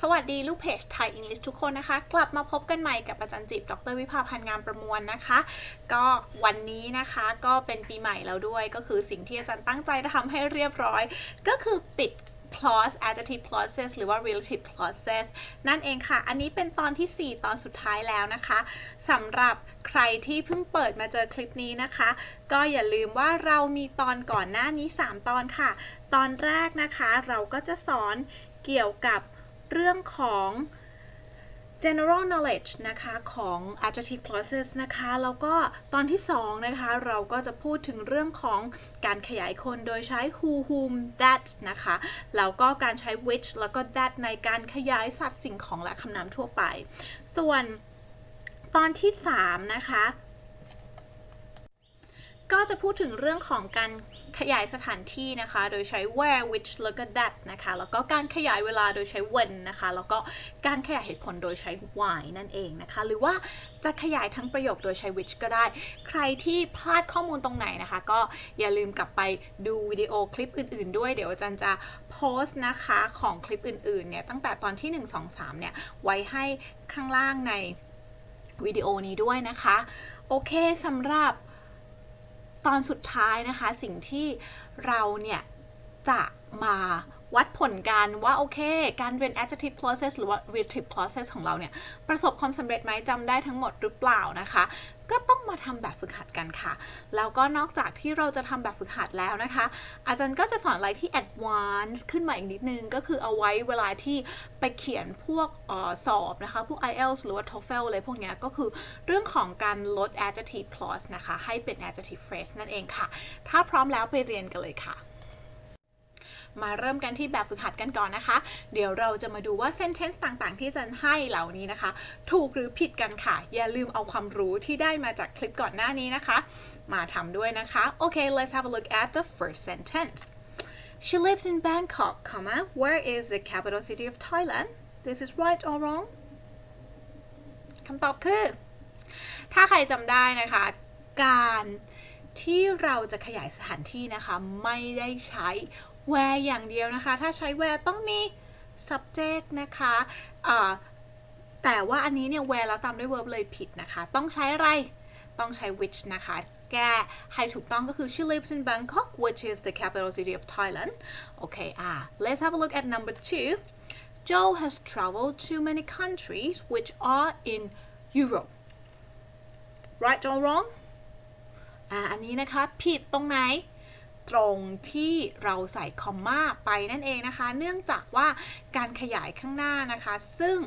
สวัสดีลูกเพจไทยอังกฤษทุกคนนะคะ กลับมาพบกันใหม่กับอาจารย์จิบ ดรวิภาพันธ์งามประมวลนะคะ ก็วันนี้นะคะก็เป็นปีใหม่แล้วด้วย ก็คือสิ่งที่อาจารย์ตั้งใจจะทำให้เรียบร้อย ก็คือปิด clause adjective clauses หรือว่า relative clauses นั่นเองค่ะ อันนี้เป็นตอนที่ 4 ตอนสุดท้ายแล้วนะคะสำหรับใครที่เพิ่งเปิดมาเจอคลิปนี้นะคะ ก็อย่าลืมว่าเรามีตอนก่อนหน้านี้ 3 ตอนค่ะ ตอนแรกนะคะเราก็จะสอนเกี่ยวกับ เรื่องของ general knowledge นะคะของ adjective clauses นะคะแล้วก็ตอนที่2นะคะเราก็จะพูดถึงเรื่องของการขยายคนโดยใช้ who whom that นะคะแล้วก็การใช้ which แล้วก็ that ในการขยายสัตว์สิ่งของและคำนามทั่วไป ส่วนตอนที่3นะคะก็จะพูดถึงเรื่องของการ ขยายสถานที่นะคะ โดยใช้ where which แล้วก็ that นะคะ แล้วก็การขยายเวลาโดยใช้ when นะคะ แล้วก็การขยายเหตุผลโดยใช้ why นั่นเองนะคะ หรือว่าจะขยายทั้งประโยคโดยใช้ which ก็ได้ ใครที่พลาดข้อมูลตรงไหนนะคะ ก็อย่าลืมกลับไปดูวิดีโอคลิปอื่น ๆ ด้วย เดี๋ยวอาจารย์จะโพสต์นะคะของคลิปอื่น ๆ เนี่ย ตั้งแต่ตอนที่ 1 2 3 เนี่ย ไว้ให้ข้างล่างในวิดีโอนี้ด้วยนะคะ โอเคสำหรับ ตอนสุดท้ายนะคะสิ่งที่เราเนี่ยจะมาวัดผลกันว่าโอเค การเรียน adjective process หรือว่า relative process ของเราเนี่ย ประสบความสำเร็จไหมจำได้ทั้งหมดหรือเปล่านะคะ ก็ต้องมาทำแบบฝึกหัดกันค่ะ แล้วก็นอกจากที่เราจะทำแบบฝึกหัดแล้วนะคะ อาจารย์ก็จะสอนอะไรที่ advanced ขึ้นมาอีกนิดนึง ก็คือเอาไว้เวลาที่ไปเขียนพวกออสอบนะคะ พวก IELTS หรือว่า TOEFL อะไรพวกนี้ก็คือเรื่องของการลด adjective clause นะคะ ให้เป็น adjective phrase นั่นเองค่ะ ถ้าพร้อมแล้วไปเรียนกันเลยค่ะ มาเริ่มกันที่แบบฝึกหัดกันก่อนนะคะ เดี๋ยวเราจะมาดูว่า sentence ต่างๆ ที่จันให้เหล่านี้นะคะ ถูกหรือผิดกันค่ะ อย่าลืมเอาความรู้ที่ได้มาจากคลิปก่อนหน้านี้นะคะ มาทำด้วยนะคะโอเค let's have a look at the first sentence She lives in Bangkok, comma, where is the capital city of Thailand? This is right or wrong? คำตอบคือ ถ้าใครจำได้นะคะ การที่เราจะขยายสถานที่นะคะ ไม่ได้ใช้ where อย่างเดียวนะคะ ถ้าใช้ where ต้องมี subject นะคะแต่ว่าอันนี้เนี่ย where แล้วตามด้วย verb เลยผิดนะคะ ต้องใช้อะไร ต้องใช้ which นะคะ แก้ให้ถูกต้องก็คือ she lives in Bangkok which is the capital city of Thailand โอเคอ่า let's have a look at number two Joe has traveled to many countries which are in Europe right or wrong อ่าอันนี้นะคะ ผิดตรงไหน ตรงที่เราใส่คอมมาไปนั่นเองนะคะ เนื่องจากว่าการขยายข้างหน้านะคะ ซึ่ง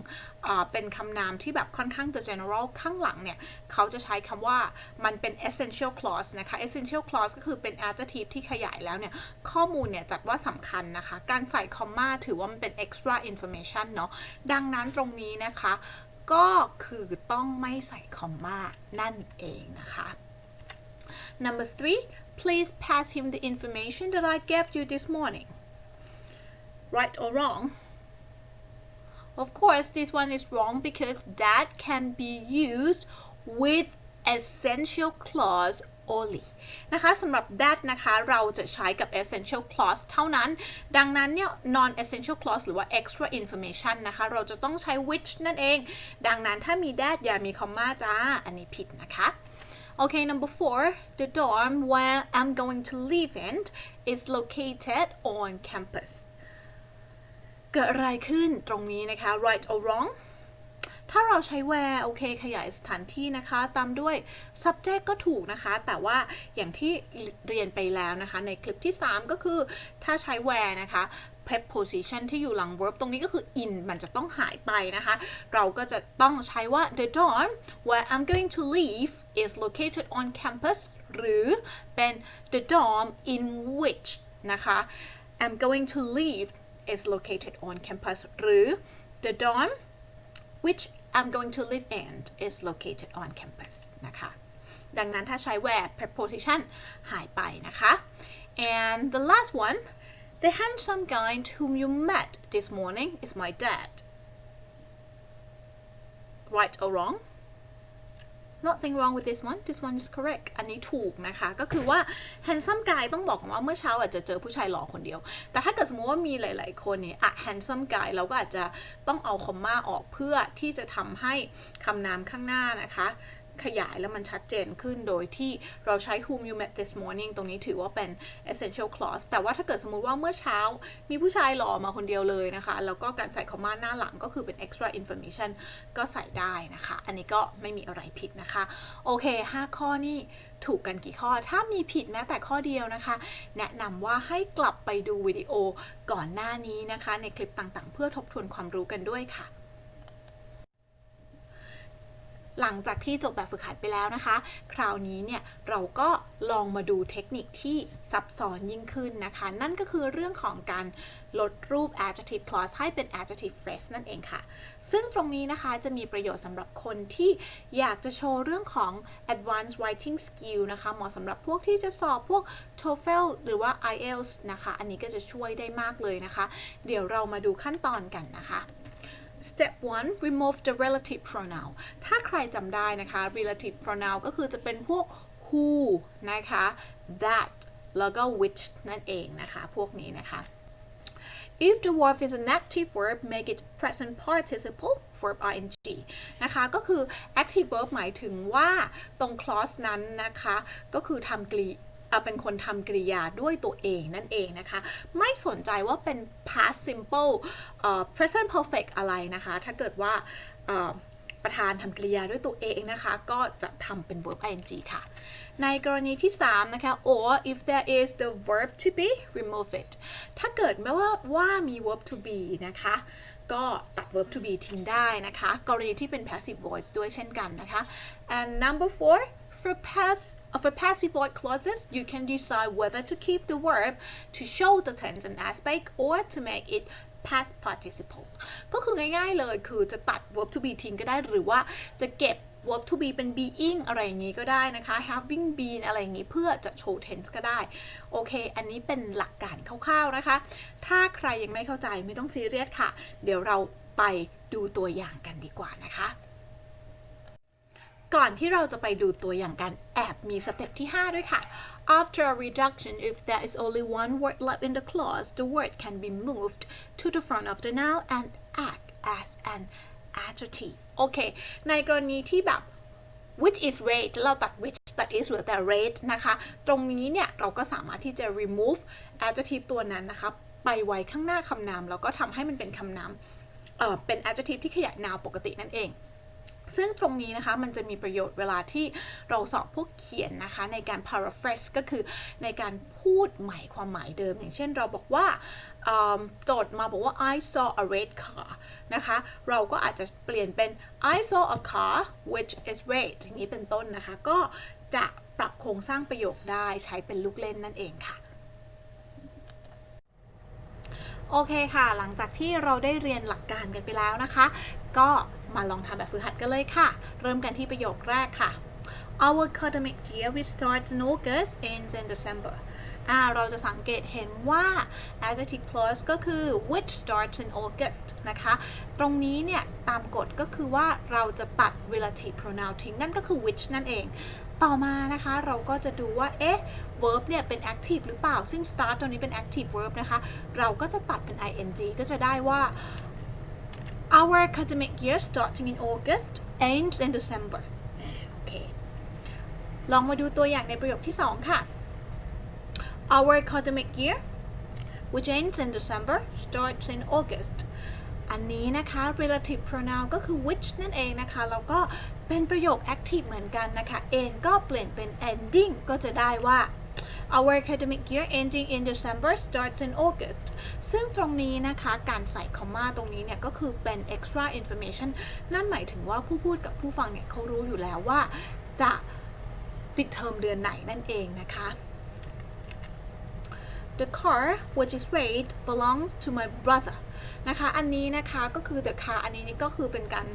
เป็นคำนามที่แบบค่อนข้างจะ general ข้างหลังเนี่ย เขาจะใช้คำว่ามันเป็น essential clause นะคะ essential clause ก็คือเป็น adjective ที่ขยายแล้วเนี่ย ข้อมูลเนี่ยจัดว่าสำคัญนะคะ การใส่คอมมาถือว่ามันเป็น extra information เนาะ ดังนั้นตรงนี้นะคะ ก็คือต้องไม่ใส่คอมมานั่นเองนะคะ Number three, please pass him the information that I gave you this morning. Right or wrong? Of course, this one is wrong because that can be used with essential clause only นะคะสำหรับ that นะคะเราจะใช้กับ essential clause เท่านั้น ดังนั้นเนี่ย non essential clause หรือว่า extra information นะคะ เราจะต้องใช้ which นั่นเอง ดังนั้นถ้ามี that อย่ามีคอมมาจ้า อันนี้ผิดนะคะ Okay, number four, the dorm where I'm going to live in is located on campus. เกิดอะไรขึ้นตรงนี้นะคะ right or wrong ถ้าเราใช้ where โอเค ขยายสถานที่นะคะ ตามด้วย subject ก็ถูกนะคะ แต่ว่าอย่างที่เรียนไปแล้วนะคะ ในคลิปที่ 3 ก็คือถ้าใช้ where นะคะ preposition ที่อยู่หลัง verb ตรงนี้ก็คือ in มันจะต้องหายไปนะคะ เราก็จะต้องใช้ว่า the dorm where I'm going to live is located on campus หรือเป็น the dorm in which นะคะ I'm going to live is located on campus หรือ the dorm which I'm going to live in is located on campus นะคะ ดังนั้นถ้าใช้ where preposition หายไปนะคะ and the last one the handsome guy whom you met this morning is my dad right or wrong Nothing wrong with this one this one is correct อันนี้ถูกนะคะ ก็คือว่า handsome guy ต้องบอกก่อนว่าเมื่อเช้าอาจจะเจอผู้ชายหล่อคนเดียว แต่ถ้าเกิดสมมติว่ามีหลาย ๆ คนเนี่ยอะ handsome guy เราก็อาจจะต้องเอาคอมมาออกเพื่อที่จะทำให้คำนามข้างหน้านะคะ ขยายแล้วมันชัดเจนขึ้นโดยที่เราใช้ whom you met this morning ตรงนี้ถือว่าเป็น essential clause แต่ว่าถ้าเกิดสมมุติว่าเมื่อเช้ามีผู้ชายหล่อมาคนเดียวเลยนะคะ แล้วก็การใส่ comma หน้าหลังก็คือเป็น extra information ก็ใส่ได้นะคะ อันนี้ก็ไม่มีอะไรผิดนะคะ โอเค 5 ข้อนี่ถูกกันกี่ข้อ ถ้ามีผิดแม้แต่ข้อเดียวนะคะ แนะนำว่าให้กลับไปดูวิดีโอก่อนหน้านี้นะคะ ในคลิปต่างๆ เพื่อทบทวนความรู้กันด้วยค่ะ หลังจากที่จบแบบฝึกหัดไปแล้วนะคะ คราวนี้เนี่ยเราก็ลองมาดูเทคนิคที่ซับซ้อนยิ่งขึ้นนะคะ นั่นก็คือเรื่องของการลดรูป adjective clause ให้เป็น adjective phrase นั่นเองค่ะ ซึ่งตรงนี้นะคะจะมีประโยชน์สำหรับคนที่อยากจะโชว์เรื่องของ advanced writing skill นะคะเหมาะสำหรับพวกที่จะสอบพวก TOEFL หรือว่า IELTS นะคะ อันนี้ก็จะช่วยได้มากเลยนะคะ เดี๋ยวเรามาดูขั้นตอนกันนะคะ Step 1 remove the relative pronoun ถ้าใครจำได้นะคะ relative pronoun ก็คือจะเป็นพวก who นะคะ that แล้วก็ which นั่นเองนะคะ พวกนี้นะคะ If the verb is an active verb make it present participle verb ing นะคะ ก็คือ active verb หมายถึงว่าตรง clause นั้นนะคะ ก็คือทำกริ เป็นคนทำกริยาด้วยตัวเองนั่นเองนะคะ ไม่สนใจว่าเป็น past simple present perfect อะไรนะคะ ถ้าเกิดว่าประธานทำกริยาด้วยตัวเองนะคะ ก็จะทำเป็น verb ing ค่ะ ในกรณีที่ 3 นะคะ or if there is the verb to be remove it ถ้าเกิดไม่ว่าว่ามี verb to be นะคะ ก็ตัด verb to be ทิ้งได้นะคะ กรณีที่เป็น passive voice ด้วยเช่นกันนะคะ and number four for pass for passive voice clauses you can decide whether to keep the verb to show the tense and aspect or to make it past participle ก็คือง่ายๆเลยคือจะตัด verb to be ทิ้งก็ได้หรือว่าจะเก็บ verb to be เป็น being อะไรอย่างนี้ก็ได้นะคะ having been อะไรอย่างนี้เพื่อจะโชว์ tense ก็ได้ โอเค อันนี้เป็นหลักการคร่าวๆนะคะ ถ้าใครยังไม่เข้าใจไม่ต้องซีเรียสค่ะ เดี๋ยวเราไปดูตัวอย่างกันดีกว่านะคะ ก่อนที่เราจะไปดูตัวอย่างกันแอบมีสเต็ปที่ 5 ด้วยค่ะ after a reduction if there is only one word left in the clause the word can be moved to the front of the noun and act as an adjective โอเค ในกรณีที่แบบ which is red เราตัด which ตัด is เหลือแต่ red นะคะ ตรงนี้เนี่ย เราก็สามารถที่จะ remove adjective ตัวนั้นนะคะไปไว้ข้างหน้าคำนาม แล้วก็ทำให้มันเป็นคำนามเเป็น adjective ที่ขยาย noun ปกตินั่นเอง ซึ่งตรงนี้นะคะมันจะมีประโยชน์เวลาที่เราสอบพวกเขียนนะคะ ในการ paraphrase ก็คือในการพูดใหม่ความหมายเดิม อย่างเช่นเราบอกว่าโจทย์มาบอกว่า I saw a red car นะคะ เราก็อาจจะเปลี่ยนเป็น I saw a car which is red อย่างนี้เป็นต้นนะคะ ก็จะปรับโครงสร้างประโยคได้ใช้เป็นลูกเล่นนั่นเองค่ะโอเคค่ะ หลังจากที่เราได้เรียนหลักการกันไปแล้วนะคะ ก็ มาลองทำแบบฝึกหัดกันเลยค่ะ เริ่มกันที่ประโยคแรกค่ะ Our academic year which starts in August ends in December อ่าเราจะสังเกตเห็นว่า adjective clause ก็คือ which starts in August นะคะ ตรงนี้เนี่ย ตามกฎก็คือว่าเราจะตัด relative pronoun ทิ้งนั่นก็คือ which นั่นเองต่อมานะคะเราก็จะดูว่า เอ๊ะ verb เนี่ยเป็น active หรือเปล่า ซึ่ง start ตัวนี้เป็น active verb นะคะ เราก็จะตัดเป็น ing ก็จะได้ว่า our academic year starting in August ends in December โอเค ลองมาดูตัวอย่างในประโยคที่ 2 ค่ะ Our academic year which ends in December starts in August อันนี้นะคะ relative pronoun ก็คือ which นั่นเองนะคะ แล้วก็เป็นประโยค active เหมือนกันนะคะ end ก็เปลี่ยนเป็น ending ก็จะได้ว่า Our academic year ending in December starts in August ซึ่งตรงนี้นะคะการใส่คอมมาตรงนี้เนี่ยก็คือเป็น extra information นั่นหมายถึงว่าผู้พูดกับผู้ฟังเนี่ยเขารู้อยู่แล้วว่าจะปิดเทอมเดือนไหนนั่นเองนะคะ The car which is red belongs to my brother นะคะ อันนี้นะคะก็คือ the car อันนี้นี่ก็คือเป็นการ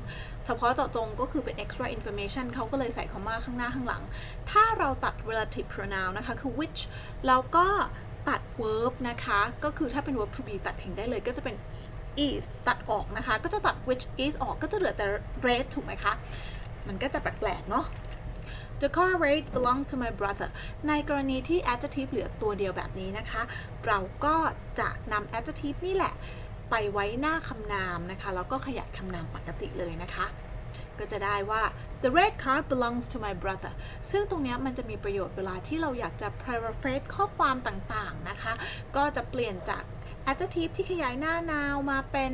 เฉพาะเจาะจงก็คือเป็น extra information เขาก็เลยใส่คอมมาข้างหน้าข้างหลัง ถ้าเราตัด relative pronoun นะคะ คือ which แล้วก็ตัด verb นะคะ ก็คือถ้าเป็น verb to be ตัดทิ้งได้เลยก็จะเป็น is ตัดออกนะคะ ก็จะตัด which is ออกก็จะเหลือแต่ red ถูกไหมคะ มันก็จะแปลกๆเนาะ the car rate belongs to my brother ในกรณีที่ adjective เหลือตัวเดียวแบบนี้นะคะ เราก็จะนำ adjective นี่แหละ ไปไว้หน้าคำนามนะคะ แล้วก็ขยายคำนามปกติเลยนะคะ ก็จะได้ว่า the red car belongs to my brother ซึ่งตรงนี้มันจะมีประโยชน์เวลาที่เราอยากจะ paraphrase ข้อความต่างๆนะคะ ก็จะเปลี่ยนจาก adjective ที่ขยายหน้านาวมาเป็น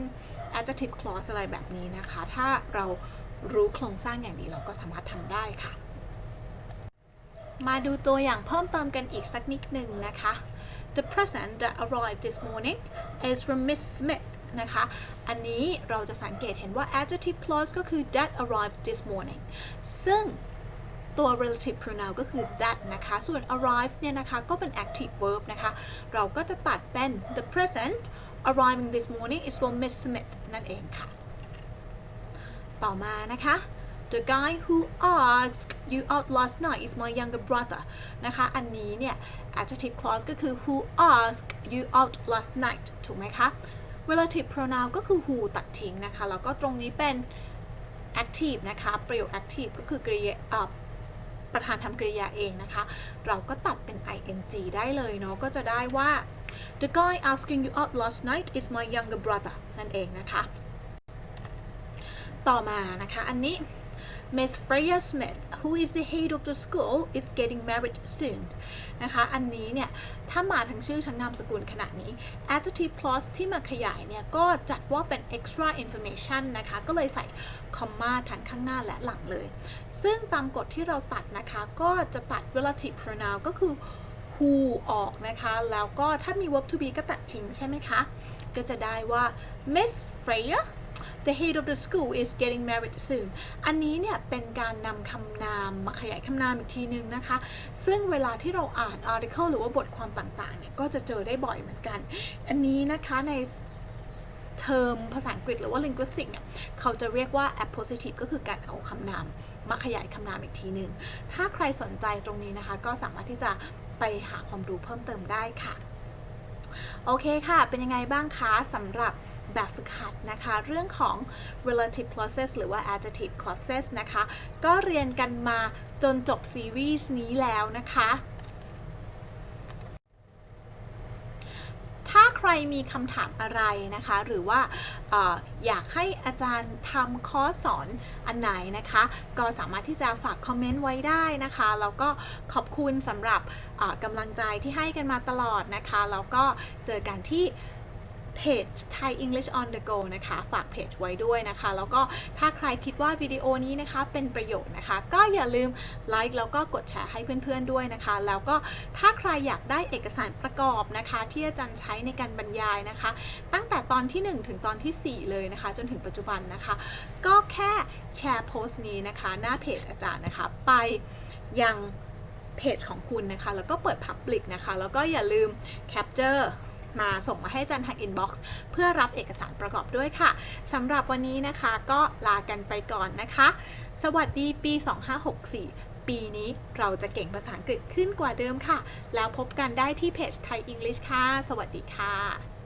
adjective clause อะไรแบบนี้นะคะ ถ้าเรารู้โครงสร้างอย่างดีเราก็สามารถทำได้ค่ะ มาดูตัวอย่างเพิ่มเติมกันอีกสักนิดหนึ่งนะคะ The present that arrived this morning is from Miss Smith นะคะ อันนี้เราจะสังเกตเห็นว่า adjective clause ก็คือ that arrived this morning ซึ่งตัว relative pronoun ก็คือ that นะคะ ส่วน arrive เนี่ยนะคะก็เป็น active verb นะคะ เราก็จะตัดเป็น the present arriving this morning is from Miss Smith นั่นเองค่ะ ต่อมานะคะ The guy who asked you out last night is my younger brother นะคะ อันนี้เนี่ย adjective clause ก็คือ who asked you out last night ถูกไหมคะ relative pronoun ก็คือ who ตัดทิ้งนะคะ แล้วก็ตรงนี้เป็น active นะคะ ประโยค active ก็คือกริยาประธานทำกริยาเองนะคะ เราก็ตัดเป็น ing ได้เลยเนาะ ก็จะได้ว่า the guy asking you out last night is my younger brother นั่นเองนะคะ ต่อมานะคะ อันนี้ Miss Freya Smith who is the head of the school is getting married soon นะคะ อันนี้เนี่ย ถ้ามาทั้งชื่อทั้งนามสกุลขนาดนี้ adjective clause ที่มาขยายเนี่ย ก็จัดว่าเป็น extra information นะคะ ก็เลยใส่ comma ทั้งข้างหน้าและหลังเลย ซึ่งตามกฎที่เราตัดนะคะ ก็จะตัด relative pronoun ก็คือ who ออกนะคะ แล้วก็ถ้ามี verb to be ก็ตัดทิ้งใช่ไหมคะ ก็จะได้ว่า Miss Freya the head of the school is getting married soon อันนี้เนี่ยเป็นการนำคำนามมาขยายคำนามอีกทีนึงนะคะ ซึ่งเวลาที่เราอ่าน article หรือว่าบทความต่างๆเนี่ยก็จะเจอได้บ่อยเหมือนกัน อันนี้นะคะในเทอมภาษาอังกฤษหรือว่า linguistic เนี่ยเขาจะเรียกว่า appositive ก็คือการเอาคำนามมาขยายคำนามอีกทีหนึ่ง ถ้าใครสนใจตรงนี้นะคะ ก็สามารถที่จะไปหาความรู้เพิ่มเติมได้ค่ะ โอเคค่ะ เป็นยังไงบ้างคะสำหรับแบบฝึกหัดนะคะ เรื่องของ relative clauses หรือว่า adjective clauses นะคะ ก็เรียนกันมาจนจบซีรีส์นี้แล้วนะคะ ถ้า ใครมีคำถามอะไรนะคะ หรือว่าออยากให้อาจารย์ทำคอร์สสอนอันไหนนะคะ ก็สามารถที่จะฝากคอมเมนต์ไว้ได้นะคะ แล้วก็ขอบคุณสำหรับกำลังใจที่ให้กันมาตลอดนะคะ แล้วก็เจอกันที่ เพจ Thai English on the go นะคะ ฝากเพจไว้ด้วยนะคะ แล้วก็ถ้าใครคิดว่าวิดีโอนี้นะคะเป็นประโยชน์นะคะ ก็อย่าลืมไลค์แล้วก็กดแชร์ให้เพื่อนๆด้วยนะคะ แล้วก็ถ้าใครอยากได้เอกสารประกอบนะคะ ที่อาจารย์ใช้ในการบรรยายนะคะ ตั้งแต่ตอนที่ 1 ถึงตอนที่ 4 เลยนะคะ จนถึงปัจจุบันนะคะ ก็แค่แชร์โพสต์นี้นะคะ หน้าเพจอาจารย์นะคะ ไปยังเพจของคุณนะคะ แล้วก็เปิด Public นะคะ แล้วก็อย่าลืมแคปเจอร์ มาส่งมาให้จันทางอินบ็อกซ์เพื่อรับเอกสารประกอบด้วยค่ะสำหรับวันนี้นะคะก็ลากันไปก่อนนะคะ สวัสดีปี 2564ปีนี้เราจะเก่งภาษาอังกฤษขึ้นกว่าเดิมค่ะ แล้วพบกันได้ที่เพจไทยอังกฤษค่ะ สวัสดีค่ะ